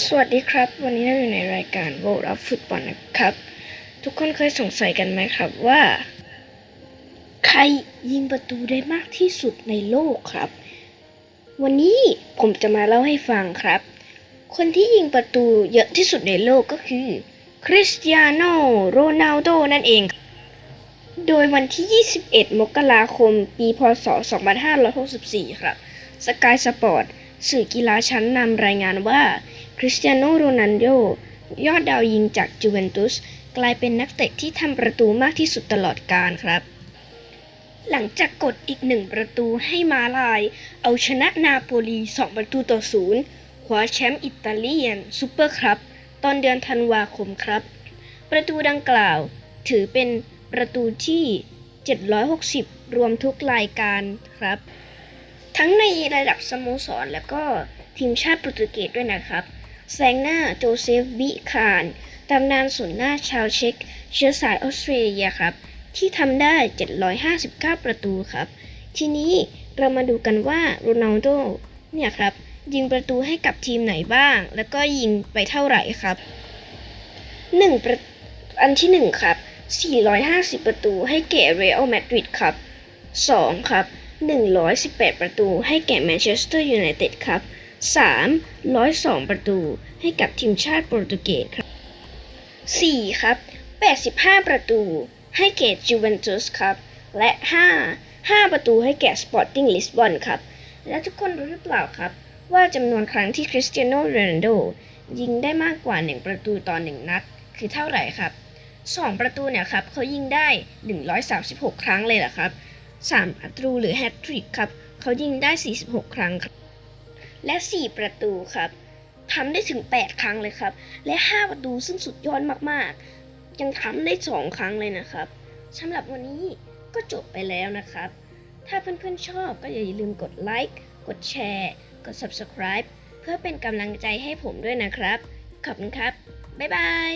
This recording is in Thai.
สวัสดีครับ วันนี้เราอยู่ในรายการ World of Football นะครับ ทุกคนเคยสงสัยกันไหมครับว่า ใครยิงประตูได้มากที่สุดในโลกครับ วันนี้ผมจะมาเล่าให้ฟังครับ คนที่ยิงประตูเยอะที่สุดในโลกก็คือ คริสเตียโนโรนัลโดนั่นเอง โดยวันที่ 21 มกราคม ปี พศ 2564 ครับ สกายสปอร์ตสื่อกีฬาชั้นนำรายงานว่า ริสเตียโนโรนัลโดยอดดาวยิงจากจูเวนตุสกลายเป็นนักเตะที่ทำประตูมากที่สุดตลอดกาลครับ หลังจากกดอีกหนึ่งประตูให้มาลาย เอาชนะนาโปลี 2 ประตูต่อศูนย์คว้าแชมป์อิตาเลียนซูเปอร์ครับ ตอนเดือนธันวาคมครับ ประตูดังกล่าวถือเป็นประตูที่ 760 รวมทุกรายการครับ ทั้งในระดับสโมสรและก็ทีมชาติโปรตุเกสด้วยนะครับ แซงหน้าโจเซฟบิคานตำนานศูนย์หน้าชาวเช็ก เชื้อสายออสเตรเลียครับ ที่ทำได้ 759 ประตูครับ ทีนี้เรามาดูกันว่าโรนัลโดเนี่ยครับ ยิงประตูให้กับทีมไหนบ้าง แล้วก็ยิงไปเท่าไหร่ครับหนึ่งประอันที่หนึ่งครับ 450 ประตูให้แก่เรอัลมาดริดครับสองครับ 118 ประตูให้แก่แมนเชสเตอร์ยูไนเต็ดครับ 3. 102ประตูให้กับทีมชาติโปรตุเกสครับ 4. ครับ 85 ประตูให้แก่จูเวนตุสครับ และ 5. 5 ประตูให้แก่สปอร์ติ้งลิสบอนครับ และทุกคนรู้หรือเปล่าครับ ว่าจำนวนครั้งที่คริสเตียโนโรนัลโดยิงได้มากกว่า 1 ประตูต่อ 1 นัด คือเท่าไหร่ครับ 2 ประตูเนี่ยครับเขายิงได้ 136 ครั้งเลยเหรอครับ 3 ประตูหรือแฮตทริกครับเขายิงได้ 46 ครั้งครับ และ 4 ประตูครับทำได้ถึง 8 ครั้งเลยครับ และ 5 ประตูซึ่งสุดยอดมากๆ ยังทำได้ 2 ครั้งเลยนะครับสำหรับวันนี้ก็จบไปแล้วนะครับ ถ้าเพื่อนๆชอบก็อย่าลืมกดไลค์ กดแชร์ กด Subscribe เพื่อเป็นกำลังใจให้ผมด้วยนะครับ ขอบคุณครับ บ๊ายบาย